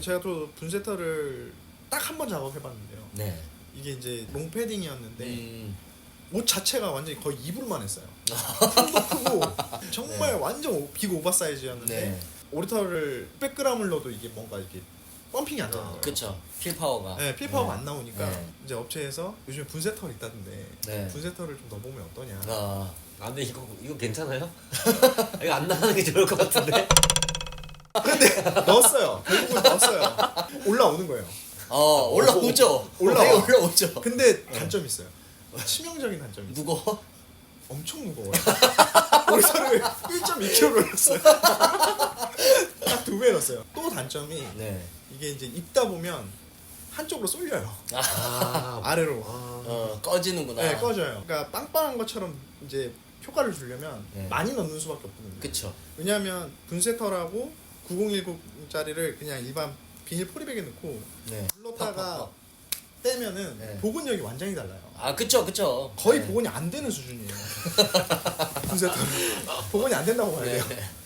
제가 또 분세터를 딱 한 번 작업해봤는데요. 네. 이게 이제 롱패딩이었는데 음. 옷 자체가 완전히 거의 이불만 했어요. 품도 크고 정말 완전 오- 빅 오버사이즈였는데 네. 오리터를 600g을 넣어도 이게 뭔가 이게 펌핑이 안 되는 거예요. 그쵸. 필 파워가. 네, 필파워가 네. 안 나오니까 네. 이제 업체에서 요즘에 분세터를 있다던데 네. 분세터를 좀 넣어보면 어떠냐. 아. 아 근데 이거 이거 괜찮아요? 이거 안 나가는 게 좋을 것 같은데. 넣었어요. 결국은 넣었어요. 올라오는 거예요. 어 올라오죠. 올라와. 되게 올라오죠. 근데 단점이 있어요. 치명적인 단점이 있어요. 무거워? 엄청 무거워요. 오리터를 1.2kg로 넣었어요. 딱 두 배 넣었어요. 또 단점이 네. 이게 이제 입다 보면 한쪽으로 쏠려요. 아. 아래로. 아. 어 꺼지는구나. 네, 꺼져요. 그러니까 빵빵한 것처럼 이제 효과를 주려면 네. 많이 넣는 수밖에 없거든요. 그쵸. 왜냐하면 분세터라고 9010짜리를 그냥 일반 비닐 포리백에 넣고 네. 불렀다가. 떼면은 네. 복원력이 완전히 달라요. 아 그쵸 그쵸. 거의 네. 복원이 안 되는 수준이에요. 분세터 복원이 안 된다고 봐야 돼요. 네.